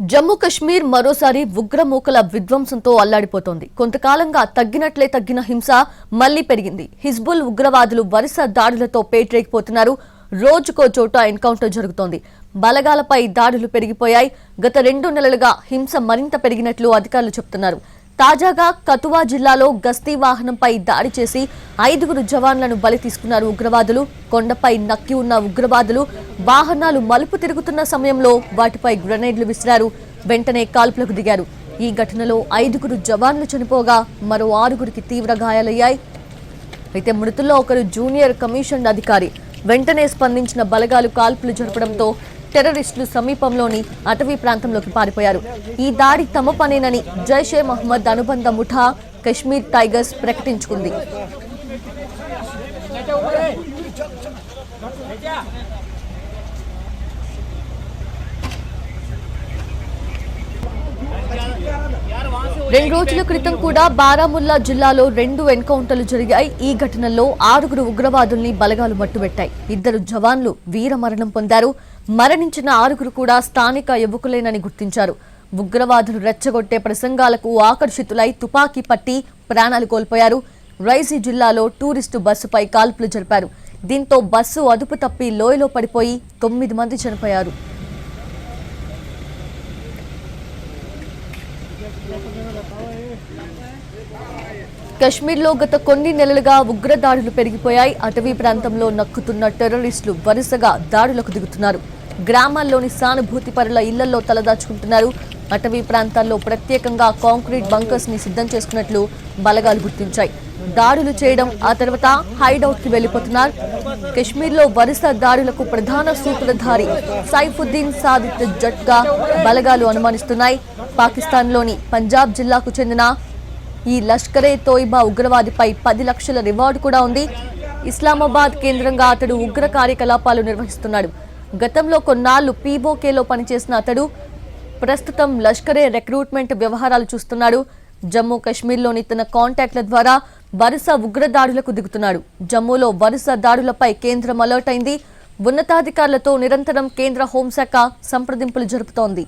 జమ్మూ కశ్మీర్ మరోసారి ఉగ్రమూకల విధ్వంసంతో అల్లాడిపోతోంది. కొంతకాలంగా తగ్గినట్లే తగ్గిన హింస మళ్ళీ పెరిగింది. హిజ్బుల్ ఉగ్రవాదులు వరుస దాడులతో పేటరేగిపోతున్నారు రోజుకో చోట ఎన్కౌంటర్ జరుగుతోంది. బలగాలపై దాడులు పెరిగిపోయాయి. గత రెండు నెలలుగా హింస మరింత పెరిగినట్లు అధికారులు చెబుతున్నారు తాజాగా కతువా జిల్లాలో గస్తీ వాహనంపై దాడి చేసి ఐదుగురు జవాన్లను బలి తీసుకున్నారు ఉగ్రవాదులు. కొండపై నక్కి ఉన్న ఉగ్రవాదులు వాహనాలు మలుపు తిరుగుతున్న సమయంలో వాటిపై గ్రెనేడ్లు విసిరారు. వెంటనే కాల్పులకు దిగారు. ఈ ఘటనలో ఐదుగురు జవాన్లు చనిపోగా మరో ఆరుగురికి తీవ్ర గాయాలయ్యాయి. అయితే మృతుల్లో ఒకరు జూనియర్ కమిషన్ అధికారి. వెంటనే స్పందించిన బలగాలు కాల్పులు జరపడంతో టెర్రరిస్టులు సమీపంలోని అటవీ ప్రాంతంలోకి పారిపోయారు. ఈ దాడి తమ పనేనని జైషే మహమ్మద్ అనుబంధ ముఠా కశ్మీర్ టైగర్స్ ప్రకటించుకుంది. రెండు రోజుల క్రితం కూడా బారాముల్లా జిల్లాలో రెండు ఎన్కౌంటర్లు జరిగాయి. ఈ ఘటనలో ఆరుగురు ఉగ్రవాదుల్ని బలగాలు మట్టుబెట్టాయి. ఇద్దరు జవాన్లు వీరమరణం పొందారు. మరణించిన ఆరుగురు కూడా స్థానిక యువకులేనని గుర్తించారు. ఉగ్రవాదులు రెచ్చగొట్టే ప్రసంగాలకు ఆకర్షితులై తుపాకీ పట్టి ప్రాణాలు కోల్పోయారు. రైజీ జిల్లాలో టూరిస్టు బస్సుపై కాల్పులు జరిపారు. దీంతో బస్సు అదుపు తప్పి లోయలో పడిపోయి తొమ్మిది మంది చనిపోయారు. కశ్మీర్లో గత కొన్ని నెలలుగా ఉగ్రదాడులు పెరిగిపోయాయి. అటవీ ప్రాంతంలో నక్కుతున్న టెర్రరిస్టులు వరుసగా దాడులకు దిగుతున్నారు. గ్రామాల్లోని సానుభూతి పరుల ఇళ్ళలో తలదాచుకుంటున్నారు. అటవీ ప్రాంతాల్లో ప్రత్యేకంగా కాంక్రీట్ బంకర్స్ని సిద్ధం చేసుకున్నట్లు బలగాలు గుర్తించాయి. దాడులు చేయడం ఆ తర్వాత హైడౌట్కి వెళ్ళిపోతున్నారు కశ్మీర్లో వరుస దాడులకు ప్రధాన సూత్రధారి సైఫుద్దీన్ సాదిత్ జట్గా బలగాలు అనుమానిస్తున్నాయి. పాకిస్తాన్లోని పంజాబ్ జిల్లాకు చెందిన ఈ లష్కరే తోయిబా ఉగ్రవాదిపై పది లక్షల రివార్డు కూడా ఉంది. ఇస్లామాబాద్ కేంద్రంగా అతడు ఉగ్ర కార్యకలాపాలు నిర్వహిస్తున్నాడు. గతంలో కొన్నాళ్ళు పీఓకేలో పనిచేసిన అతడు ప్రస్తుతం లష్కరే రిక్రూట్మెంట్ వ్యవహారాలు చూస్తున్నాడు. జమ్మూ కాశ్మీర్లోని తన కాంటాక్ట్ల ద్వారా వరుస ఉగ్రదాడులకు దిగుతున్నాడు. జమ్మూలో వరుస దాడులపై కేంద్రం అలర్ట్ అయింది. ఉన్నతాధికారులతో నిరంతరం కేంద్ర హోంశాఖ సంప్రదింపులు జరుపుతోంది.